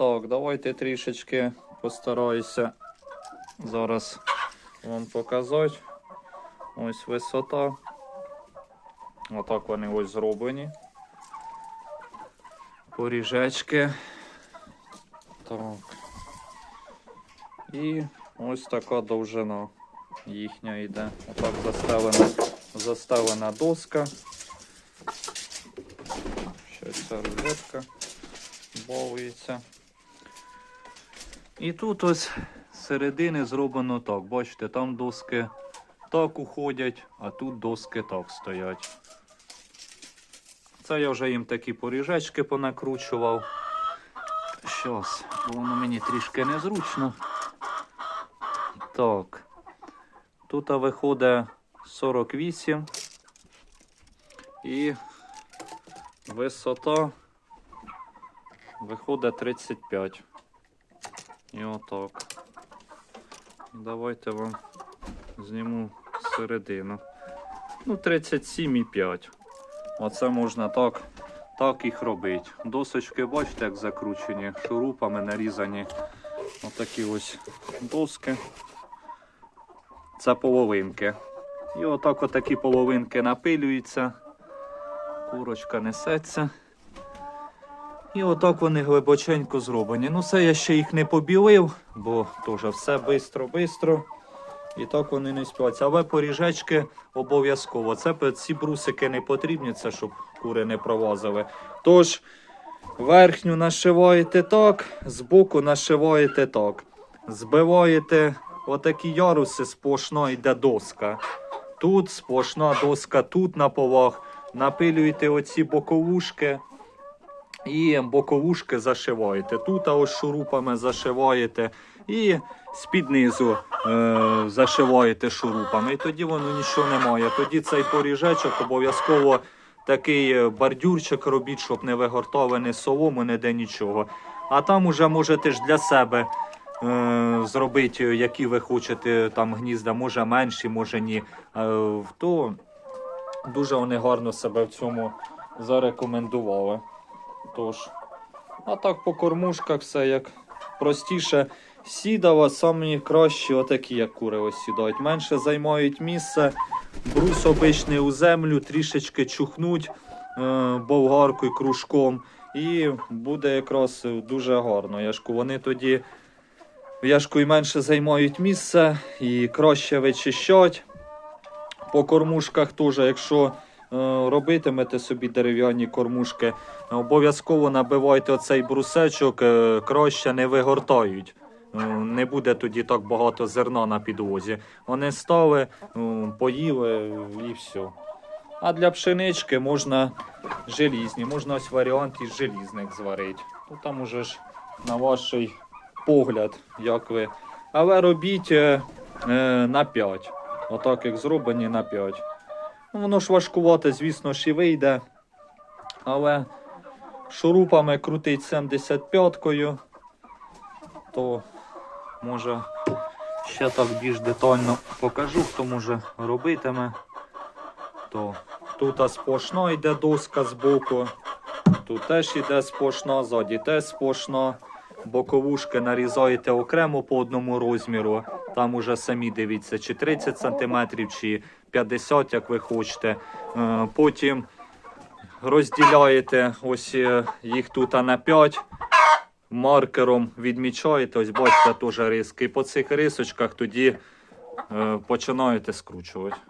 так, давайте трішечки постараюся зараз вам показати. Ось висота. Отак вони ось зроблені. Поріжечки. Так. І ось така довжина їхня йде. Отак заставлена, заставлена доска. Ще ця розетка бавиться. І тут ось середини зроблено так. Бачите, там доски так уходять, а тут доски так стоять. Це я вже їм такі поріжечки понакручував. Щас, воно мені трішки незручно. Так. Тут виходить 48 і висота виходить 35. І отак. Давайте вам зніму середину. Ну, 37,5. Оце можна так, так їх робити. Досочки, бачите, як закручені, шурупами нарізані. Отакі ось доски. Це половинки. І отак отакі половинки напилюються. Курочка несеться. І отак вони глибоченько зроблені. Ну, це я ще їх не побілив, бо теж все бистро-бистро. І так вони не співаються. Але поріжечки обов'язково. Це ці брусики не потрібні, це щоб кури не провозили. Тож, верхню нашиваєте так, збоку нашиваєте так. Збиваєте отакі яруси, сплошно йде доска. Тут сплошна доска, тут на полах. Напилюєте оці боковушки і боковушки зашиваєте. Тут ось шурупами зашиваєте і з-під е, зашиваєте шурупами. І тоді воно нічого немає. Тоді цей поріжечок обов'язково такий е, бордюрчик робіть, щоб не вигортали ні солому, ніде нічого. А там уже можете ж для себе е, зробити, які ви хочете там гнізда, може менші, може ні. Е, то дуже вони гарно себе в цьому зарекомендували. Тож, а так по кормушках все як простіше. Сідава самі кращі, отакі, як кури ось сідають. Менше займають місце, брус обичний у землю, трішечки чухнуть е, болгаркою, кружком. І буде якраз дуже гарно. Яшку вони тоді яшку і менше займають місце і краще вичищать. По кормушках теж, якщо робитимете собі дерев'яні кормушки, обов'язково набивайте оцей брусечок, е, краще не вигортають. Е, Не буде тоді так багато зерна на підвозі. Вони стали, е, поїли і все. А для пшенички можна желізні, можна ось варіант із желізних зварити. Ну там уже ж на ваш погляд, як ви. Але робіть е, е, на 5. Отак як зроблені на 5. Воно ж важкувати, звісно, і вийде. Але шурупами крутить 75-кою, то може ще так більш детально покажу, хто може робитиме. То тут сплошно йде доска з боку, тут теж йде сплошно, ззаді теж сплошно. Боковушки нарізаєте окремо по одному розміру. Там уже самі дивіться, чи 30 см, чи 50, як ви хочете. Е, Потім розділяєте ось е, їх тут на 5. Маркером відмічаєте, ось бачите, теж риски. І по цих рисочках тоді е, починаєте скручувати.